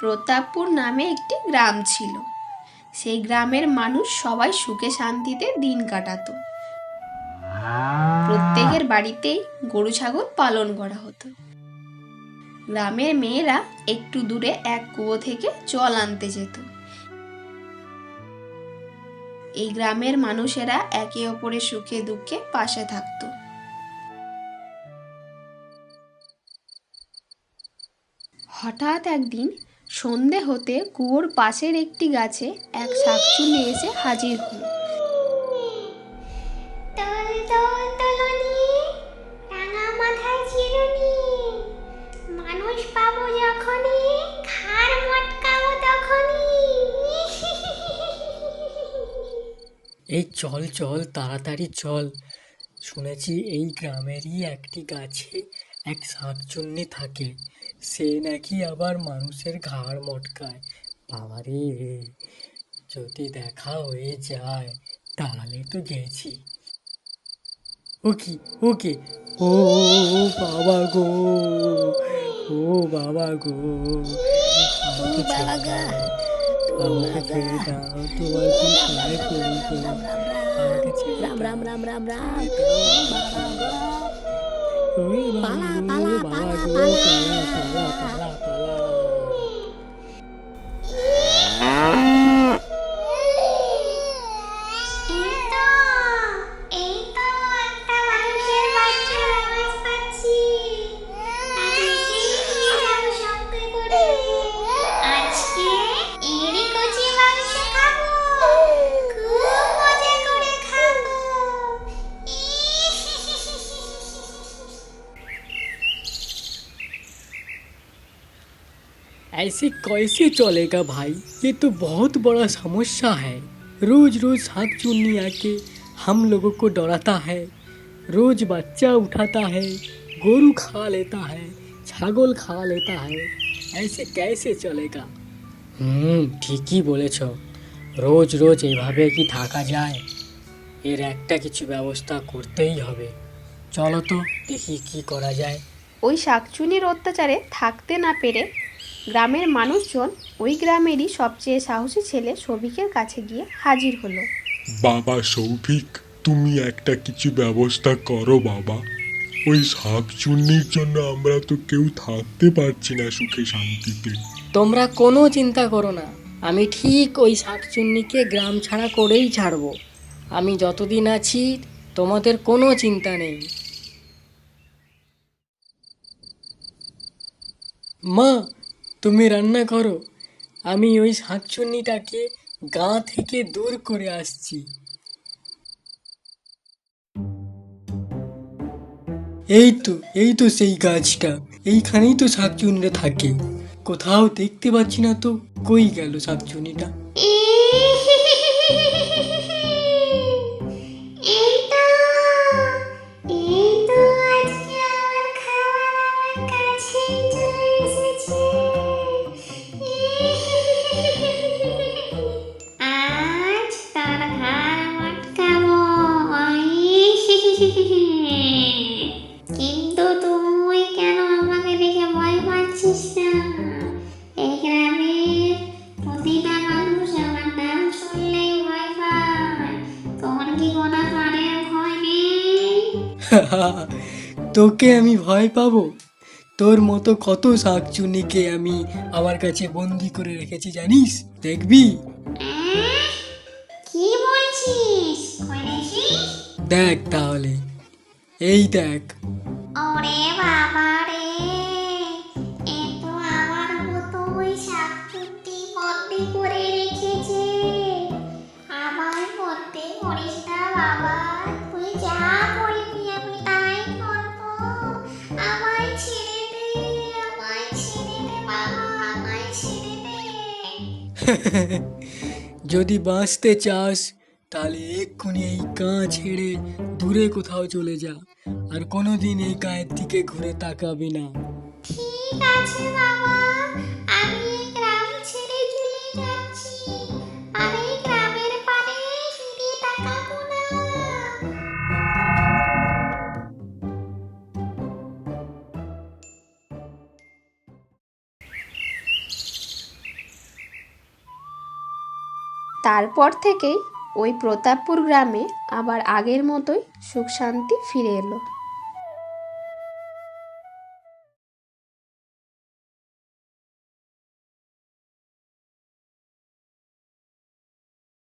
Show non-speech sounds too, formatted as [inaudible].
প্রতাপপুর নামে একটি গ্রাম ছিল। সেই গ্রামের মানুষ সবাই সুখে শান্তিতে দিন কাটাতো। প্রত্যেকের বাড়িতেই গরু, ছাগল পালন করা হতো। গ্রামের মেয়েরা একটু দূরে এক কুয়ো থেকে জল আনতে যেত। এই গ্রামের মানুষেরা একে অপরের সুখে, দুঃখে পাশে থাকতো। হঠাৎ একদিন সন্ধে হতে কুয়োর পাশের একটি গাছে এক শাকচুন্নি এসে হাজির হলো। এই চল চল তাড়াতাড়ি চল। শুনেছি এই গ্রামেরই একটি গাছে এক শাকচুন্নি থাকে। সে নাকি আবার মানুষের ঘাড় মটকায় বাবারে যদি দেখা হয়ে যায় তাহলে তো গেছি ওকে ওকে ও বাবা গো ও বাবা গো আমাকে ছেড়ে দাও আমাকে তোমার কি সহায় করব রাম রাম রাম রাম রাম বাবা 巴拉巴拉，巴拉巴拉。ऐसे कैसे चलेगा भाई ये तो बहुत बड़ा समस्या है रोज रोज शाक चुन्नी आके हम लोगों को डराता है रोज बच्चा उठाता है गोरू खा लेता है ছাগল खा लेता है ऐसे कैसे चलेगा হুম ঠিকই বলেছ রোজ রোজ এভাবে কি থাকা যায় এর একটা কিছু ব্যবস্থা করতেই হবে চলো তো দেখি কি করা যায় ওই শাকচুনির অত্যাচারে থাকতে না পেরে গ্রামের মানুষজন ওই গ্রামেরই সবচেয়ে সাহসী ছেলে সবিকের কাছে গিয়ে হাজির হলো। বাবা সৌভিক তুমি একটা কিছু ব্যবস্থা করো বাবা। ওই শাক চুন্নির জন্য আমরা তো কেউ থাকতে পারছি না সুখে শান্তিতে। তোমরা কোনো চিন্তা করো না আমি ঠিক ওই শাকচুন্নিকে গ্রাম ছাড়া করেই ছাড়বো। আমি যতদিন আছি তোমাদের কোনো চিন্তা নেই। মা তুমি রান্না করো। আমি ওই শাকচুন্নিটাকে গা থেকে দূর করে আসছি। এই তো এই তো সেই গাছটা। এইখানেই তো শাকচুন্নিটা থাকে। কোথাও দেখতে পাচ্ছি না তো, কই গেল শাকচুন্নিটা? কিন্তু তুই কেন আমাকে দেখে ভয় পাচ্ছিস না? এই গ্রামের প্রতিটা মানুষ আমার নাম শুনলেই ভয় পায়। তোর কি কোনো প্রাণের ভয় নেই? [laughs] তোকে আমি ভয় পাবো। তোর মতো কত শাকচুন্নিকে আমি আমার কাছে বন্দি করে রেখেছি জানিস? দেখবি? কি বলছিস? দেখ তাহলে। এই দেখ। ওরে বাবা রে এ তো আমার মতো ওই শাকচুন্নি বন্দি করে রেখেছে। আমার বন্দি করিস না বাবা তুই যা করবি আমি তাই করব। আমায় ছেড়ে দে আমায় ছেড়ে দে বাবা আমায় ছেড়ে দে। [laughs] যদি বাঁচতে চাস তাহলে এক্ষুনি এই গাঁ ছেড়ে দূরে কোথাও চলে যা আর কোনোদিন এই গায়ের দিকে ঘুরে তাকাবি না। ঠিক আছে বাবা আমি এই গ্রাম ছেড়ে চলে যাচ্ছি আর এই গ্রামের পানে ফিরে তাকাবো না। তারপর থেকেই ওই প্রতাপপুর গ্রামে আবার আগের মতোই সুখ শান্তি ফিরে এলো।